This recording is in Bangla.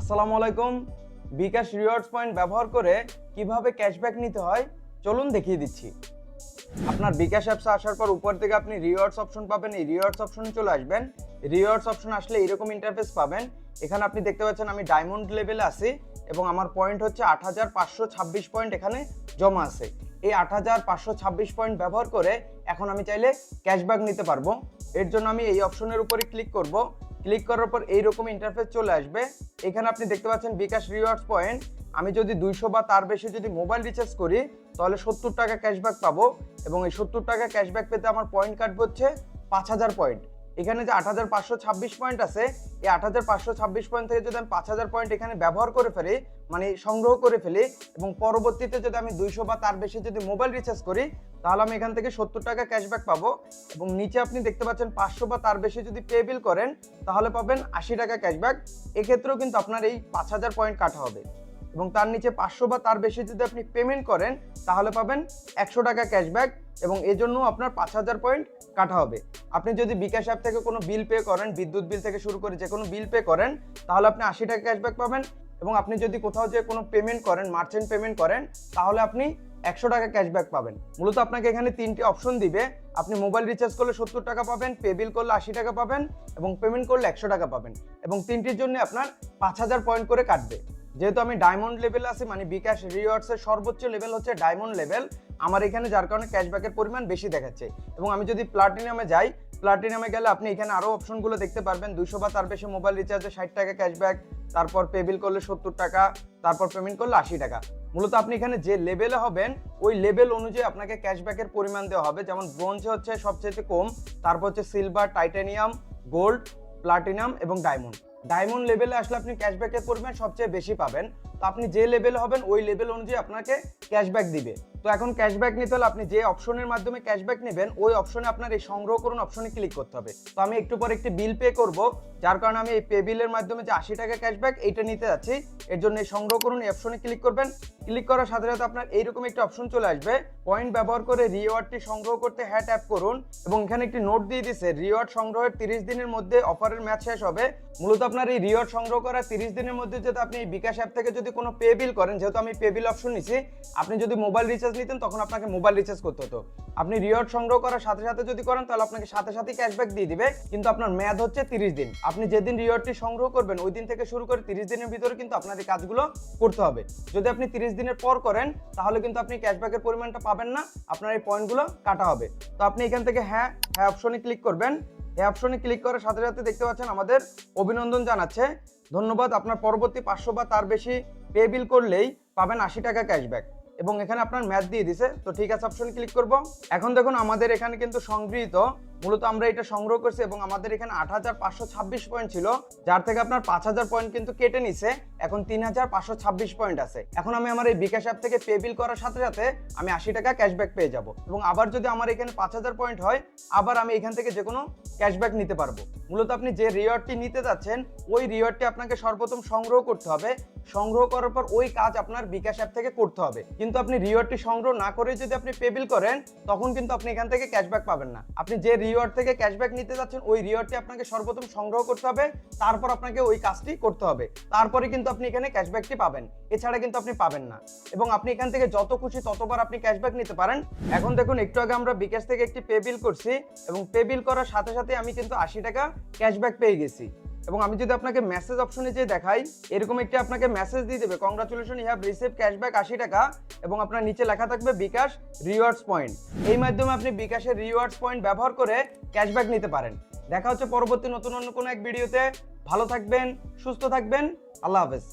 আসসালামু আলাইকুম। বিকাশ রিওয়ার্ডস পয়েন্ট ব্যবহার করে কীভাবে ক্যাশব্যাক নিতে হয়, চলুন দেখিয়ে দিচ্ছি। আপনার বিকাশ অ্যাপসে আসার পর উপর থেকে আপনি রিওয়ার্ডস অপশন পাবেন, এই রিওয়ার্ডস অপশনে চলে আসবেন। রিওয়ার্ডস অপশন আসলে এরকম ইন্টারফেস পাবেন। এখানে আপনি দেখতে পাচ্ছেন আমি ডায়মন্ড লেভেলে আছি এবং আমার পয়েন্ট হচ্ছে আট হাজার পাঁচশো ছাব্বিশ পয়েন্ট এখানে জমা আছে। এই আট হাজার পাঁচশো ছাব্বিশ পয়েন্ট ব্যবহার করে এখন আমি চাইলে ক্যাশব্যাক নিতে পারব। এর জন্য আমি এই অপশনের উপরে ক্লিক করব। ক্লিক করার পর এইরকম ইন্টারফেস চলে আসবে। এখানে আপনি দেখতে পাচ্ছেন বিকাশ রিওয়ার্ডস পয়েন্ট আমি যদি দুইশো বা তার বেশি যদি মোবাইল রিচার্জ করি, তাহলে সত্তর টাকা ক্যাশব্যাক পাবো। এবং এই সত্তর টাকা ক্যাশব্যাক পেতে আমার পয়েন্ট কাটবে হচ্ছে পাঁচ হাজার পয়েন্ট এখানে যে আট হাজার পাঁচশো ছাব্বিশ পয়েন্ট আছে, এই আট হাজার পাঁচশো ছাব্বিশ পয়েন্ট থেকে যদি আমি পাঁচ হাজার পয়েন্ট এখানে ব্যবহার করে ফেলি মানে সংগ্রহ করে ফেলি, এবং পরবর্তীতে যদি আমি দুইশো বা তার বেশি যদি মোবাইল রিচার্জ করি, তাহলে আমি এখান থেকে সত্তর টাকা ক্যাশব্যাক পাবো। এবং নিচে আপনি দেখতে পাচ্ছেন পাঁচশো বা তার বেশি যদি পে বিল করেন, তাহলে পাবেন আশি টাকা ক্যাশব্যাক এক্ষেত্রেও কিন্তু আপনার এই পাঁচ হাজার পয়েন্ট কাটা হবে। এবং তার নিচে পাঁচশো বা তার বেশি যদি আপনি পেমেন্ট করেন, তাহলে পাবেন একশো টাকা ক্যাশব্যাক এবং এজন্য আপনার পাঁচ হাজার পয়েন্ট কাটা হবে। আপনি যদি বিকাশ অ্যাপ থেকে কোনো বিল পে করেন, বিদ্যুৎ বিল থেকে শুরু করে যে কোনো বিল পে করেন, তাহলে আপনি আশি টাকা ক্যাশব্যাক পাবেন এবং আপনি যদি কোথাও যে কোনো পেমেন্ট করেন মার্চেন্ট পেমেন্ট করেন, তাহলে আপনি একশো টাকা ক্যাশব্যাক পাবেন। মূলত আপনাকে এখানে তিনটি অপশন দিবে। আপনি মোবাইল রিচার্জ করলে সত্তর টাকা পাবেন পে বিল করলে আশি টাকা পাবেন এবং পেমেন্ট করলে একশো টাকা পাবেন এবং তিনটির জন্য আপনার পাঁচ হাজার পয়েন্ট করে কাটবে। যেহেতু আমি ডায়মন্ড লেভেল আছি মানে বিকাশ রিওয়ার্ডসের সর্বোচ্চ লেভেল হচ্ছে ডায়মন্ড লেভেল আমার এখানে যার কারণে ক্যাশব্যাকের পরিমাণ বেশি দেখাচ্ছে। এবং আমি যদি প্লাটিনামে যাই প্লাটিনামে গেলে আপনি এখানে আরও অপশনগুলো দেখতে পারবেন। দুশো বা তার বেশি মোবাইল রিচার্জে ষাট টাকা ক্যাশব্যাক তারপর পে বিল করলে সত্তর টাকা, তারপর পেমেন্ট করলে আশি টাকা। মূলত আপনি এখানে যে লেভেলে হবেন, ওই লেভেল অনুযায়ী আপনাকে ক্যাশব্যাকের পরিমাণ দেওয়া হবে। যেমন ব্রোঞ্জে হচ্ছে সবচেয়ে কম, তারপর হচ্ছে সিলভার টাইটানিয়াম গোল্ড প্লাটিনাম এবং ডায়মন্ড ডায়মন্ড লেভেলে আসলে আপনি ক্যাশব্যাকের পরিমাণ সবচেয়ে বেশি পাবেন। তো আপনি যে লেভেল হবেন, ওই লেভেল অনুযায়ী আপনাকে ক্যাশব্যাক দিবে। তো এখন ক্যাশব্যাক নিতে হলে আপনি যে অপশনের মাধ্যমে ক্যাশব্যাক নেবেন, ওই অপশনে আপনার এই সংগ্রহ করুন অপশনে ক্লিক করতে হবে। তো আমি একটু পর একটি বিল পে করব, যার কারণে আমি এই পে বিলের মাধ্যমে যে আশি টাকা ক্যাশব্যাক এইটা নিতে যাচ্ছি, এর জন্য এই সংগ্রহ করুন, এই অপশনে ক্লিক করবেন। ক্লিক করার সাথে সাথে আপনার এইরকম একটি অপশন চলে আসবে পয়েন্ট ব্যবহার করে রিওয়ার্ডটি সংগ্রহ করতে হ্যাঁ ট্যাপ করুন এবং এখানে একটি নোট দিয়ে দিছে রিওয়ার্ড সংগ্রহের তিরিশ দিনের মধ্যে অফারের ম্যাচ শেষ হবে। মূলত আপনার এই রিওয়ার্ড সংগ্রহ করার তিরিশ দিনের মধ্যে যদি আপনি বিকাশ অ্যাপ থেকে যদি কোনো পে বিল করেন, যেহেতু আমি পে বিল অপশন নিছি, আপনি যদি মোবাইল রিচার্জ নিতেন, তখন আপনাকে মোবাইল রিচার্জ করতে হতো। আপনি রিওয়ার্ড সংগ্রহ করার সাথে সাথে যদি করেন, তাহলে আপনাকে সাথে সাথে ক্যাশব্যাক দিয়ে দিবে, কিন্তু আপনার মেয়াদ হচ্ছে তিরিশ দিন। আপনি যেদিন রিওয়ার্ডটি সংগ্রহ করবেন, ওই দিন থেকে শুরু করে তিরিশ দিনের ভিতরে কিন্তু আপনার এই কাজগুলো করতে হবে। যদি আপনি তিরিশ দিনের পর করেন, তাহলে কিন্তু আপনি ক্যাশব্যাকের পরিমাণটা পাবেন না, আপনার এই পয়েন্টগুলো কাটা হবে। তো আপনি এখান থেকে হ্যাঁ হ্যাঁ অপশনে ক্লিক করবেন। এই অপশনে ক্লিক করার সাথে সাথে দেখতে পাচ্ছেন, আমাদের অভিনন্দন জানাচ্ছে। ধন্যবাদ, আপনার পরবর্তী পাঁচশো বা তার বেশি পে বিল করলেই পাবেন আশি টাকা ক্যাশব্যাক এবং এখানে আপনার ম্যাথ দিয়ে দিছে। তো ঠিক আছে অপশন ক্লিক করব। এখন দেখুন, আমাদের এখানে কিন্তু সংগৃহীত মূলত আমরা এটা সংগ্রহ করছি এবং আমাদের এখানে আট হাজার পাঁচশো ছাব্বিশ পয়েন্ট ছিল, যার থেকে আপনার পাঁচ হাজার পয়েন্ট কিন্তু কেটে নিছে। এখন তিন হাজার পাঁচশো ছাব্বিশ পয়েন্ট আছে। এখন আমি আমার এই বিকাশ অ্যাপ থেকে পে বিল করার সাথে সাথে আমি আশি টাকা ক্যাশব্যাক পেয়ে যাব। এবং আবার যদি আমার এখানে পাঁচ হাজার পয়েন্ট হয়, আবার আমি এখান থেকে যে কোনো ক্যাশব্যাক নিতে পারব। মূলত আপনি যে রিওয়ার্ডটি নিতে যাচ্ছেন, ওই রিওয়ার্ডটি আপনাকে সর্বপ্রথম সংগ্রহ করতে হবে। সংগ্রহ করার পর ওই কাজ আপনার বিকাশ অ্যাপ থেকে করতে হবে। কিন্তু আপনি রিওয়ার্ডটি সংগ্রহ না করে যদি আপনি পেবিল করেন, তখন কিন্তু আপনি এখান থেকে ক্যাশব্যাক পাবেন না। আপনি যে রিওয়ার্ড থেকে ক্যাশব্যাক নিতে যাচ্ছেন, ওই রিওয়ার্ডটি আপনাকে সর্বপ্রথম সংগ্রহ করতে হবে, তারপর আপনাকে ওই কাজটি করতে হবে। তারপরে কিন্তু আপনি এখানে ক্যাশব্যাকটি পাবেন, এছাড়া কিন্তু আপনি পাবেন না। এবং আপনি এখান থেকে যত খুশি ততবার আপনি ক্যাশব্যাক নিতে পারেন। এখন দেখুন, একটু আগে আমরা বিকাশ থেকে একটি পে বিল করছি, এবং পে বিল করার সাথে সাথে আমি কিন্তু আশি টাকা ক্যাশব্যাক পেয়ে গেছি। এবং আমি যদি আপনাকে মেসেজ অপশনে যে দেখাই, এরকম একটি আপনাকে মেসেজ দিয়ে দেবে congratulation you have receive cashback আশি টাকা এবং আপনার নিচে লেখা থাকবে বিকাশ রিওয়ার্ডস পয়েন্ট এই মাধ্যমে আপনি বিকাশের রিওয়ার্ডস পয়েন্ট ব্যবহার করে ক্যাশব্যাক নিতে পারেন। দেখা হচ্ছে পরবর্তী নতুন অন্য কোনো এক ভিডিওতে ভালো থাকবেন, সুস্থ থাকবেন। আল্লাহ হাফেজ।